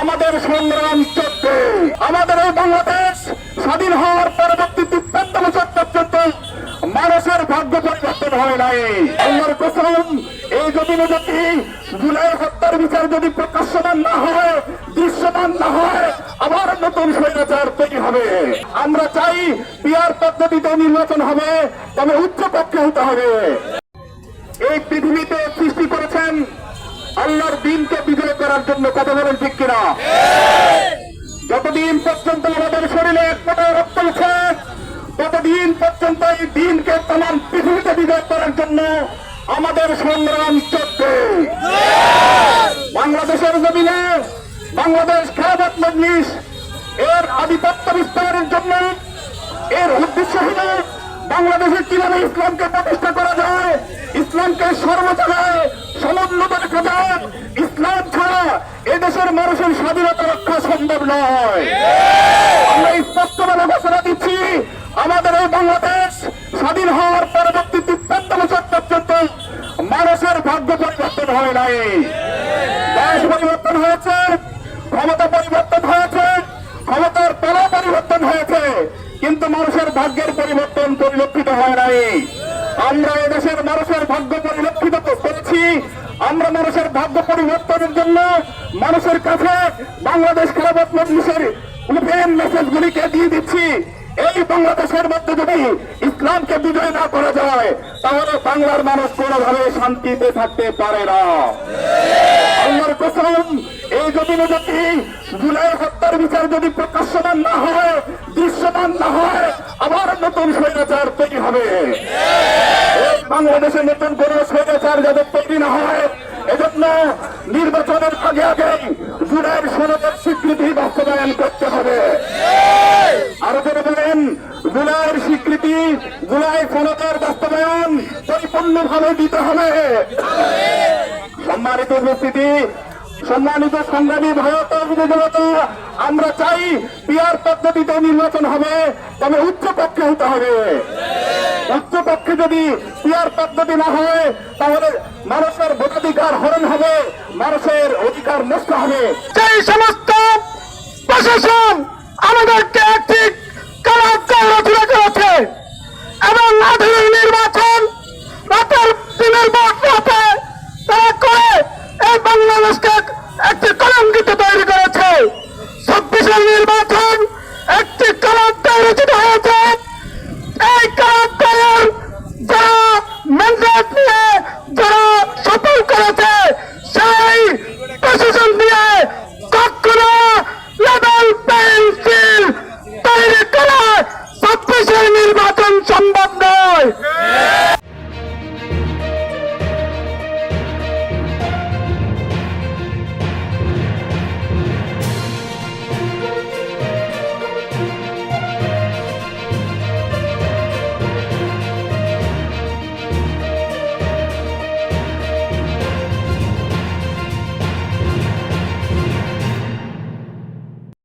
আমাদের সংগ্রাম চলছে। আমাদের এই বাংলাদেশ স্বাধীন হওয়ার পরবর্তী তিপ্পান্ন বছর পর্যন্ত মানুষের ভাগ্য পরিবর্তন হয় নাই। আল্লাহর কসম, এই জমিনে যদি জুলাই হত্যার বিচার যদি প্রকাশ্যমান না হয়, দৃশ্যমান না হয়, আবার নতুন স্বৈরাচার তৈরি হবে। আমরা চাই পিয়ার পদ্ধতিতে নির্বাচন হবে, তবে উচ্চ পক্ষে হতে হবে। এই পৃথিবীতে সৃষ্টি আল্লাহর দিনকে বিজয় করার জন্য কথা বলেন ঠিক কিনা? যতদিন পর্যন্ত আমাদের শরীরে এক রক্ত উঠে ততদিন পর্যন্ত এই দিনকে তাম পৃথিবীতে বিজয় করার জন্য আমাদের সংগ্রাম চলছে। বাংলাদেশের জমিনে বাংলাদেশ খেলাবাদ মজলিস এর আধিপত্য বিস্তারের জন্য, এর উদ্দেশ্য হল বাংলাদেশে কীভাবে ইসলামকে প্রতিষ্ঠা করা যায় এদেশের মানুষের স্বাধীনতা রক্ষা সম্ভব নয়। আমরা স্পষ্টভাবে ঘোষণা দিচ্ছি, আমাদের এই বাংলাদেশ স্বাধীন হওয়ার পরবর্তী তিপ্পান্ন বছর পর্যন্ত মানুষের ভাগ্য পরিবর্তন হয় নাই। দেশ পরিবর্তন হয়েছে, ক্ষমতা পরিবর্তন হয়েছে, ক্ষমতার তলা পরিবর্তন হয়েছে, কিন্তু মানুষের ভাগ্যের পরিবর্তন পরিলক্ষিত হয় নাই। আমরা এদেশের মানুষের ভাগ্য পরিলক্ষিত করেছি আমরা মানুষের ভাগ্য পরিবর্তনের জন্য মানুষের কাছে বাংলাদেশ খেলাফত মজলিসের ওপেন মেসেজগুলিকে দিয়ে দিচ্ছি। এই বাংলাদেশের মধ্যে যদি ইসলামকে বিজয় না করা যায়, তাহলে বাংলার মানুষ কোনোভাবে শান্তিতে থাকতে পারে না। আল্লাহর কসম, এই জমিনে যদি জুলাই হত্যার বিচার যদি প্রকাশ্যমান না হয়, দৃশ্যমান না হয়, আবার নতুন স্বৈরাচার তৈরি হবে। এই বাংলাদেশে নতুন কোন স্বৈরাচার যাদের তৈরি না হয় নির্বাচনের আগে আগে জুলাইয়ের সনদের স্বীকৃতি বাস্তবায়ন করতে হবে। আরও করে বলেন, জুলাইয়ের স্বীকৃতি, জুলাই সনদের বাস্তবায়ন পরিপূর্ণভাবে দিতে হবে। সম্মানিত উপস্থিতি, সম্মানিত সংগ্রামী ভারত আমরা চাই, পিয়ার পদ্ধতিতে নির্বাচন হবে, তবে উচ্চ পক্ষে হতে হবে। উচ্চ পক্ষে যদি পিয়ার পদ্ধতি না হয়, তাহলে মানুষের ভোটাধিকার হরণ হবে, মানুষের অধিকার নষ্ট হবে। সেই সমস্ত প্রশাসন আমাদেরকে ব্যালট নিয়ে যারা সফল করেছে, সেই প্রশাসন দিয়ে কখনো লেভেল পেন্সিল তৈরি করা ছাব্বিশের নির্বাচন সম্ভব নয়।